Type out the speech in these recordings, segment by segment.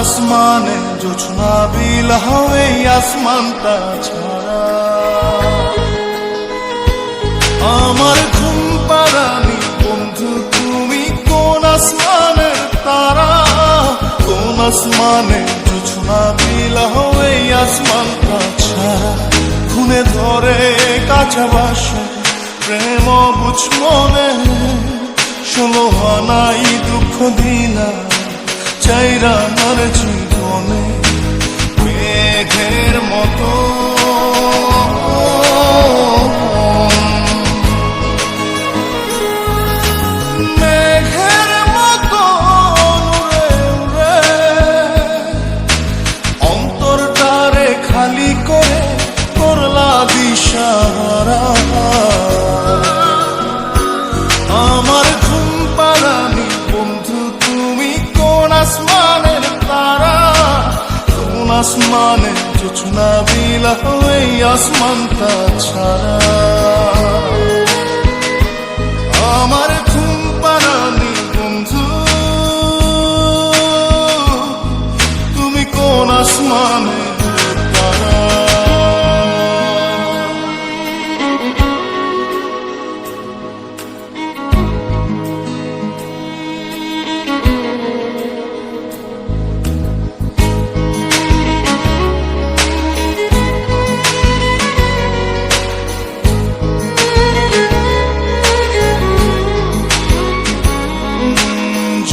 আসমানে জোছনা বিল হবে আসমানটা ছাড়া। আমার ঘুম পাড়ানি বন্ধু, তুমি কোন আসমানের তারা? কোন আসমানে জোছনা বিল হবে আসমানটা ছাড়া? খুনে ধরে কাঁচা বাসে, প্রেম বুঝ মনে। ষোলো আনাই দুঃখ দিনা চাইরা আমার জীবনে মেঘের মতো। খালি করে করলা দিশাহারা কোন আসমানে জোছনা বিলা হয়ে আসমানটা ছাড়া। আমার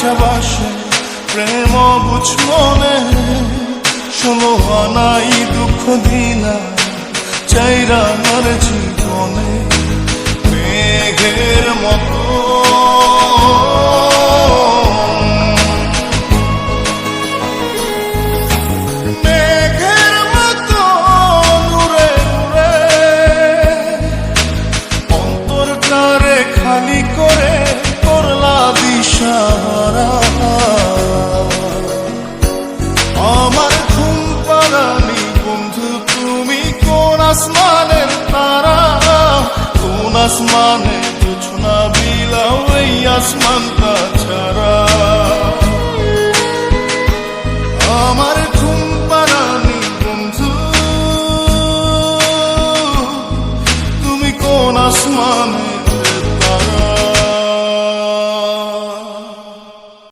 কাঁচা বাসে প্রেম বুঝ মনে আনাই দুঃখ দিনা চাইরা আমার আসমানে না বিলাও এই আসমানটা ছাড়া আমার ঘুম পারানি বন্ধু তুমি কোন আসমানে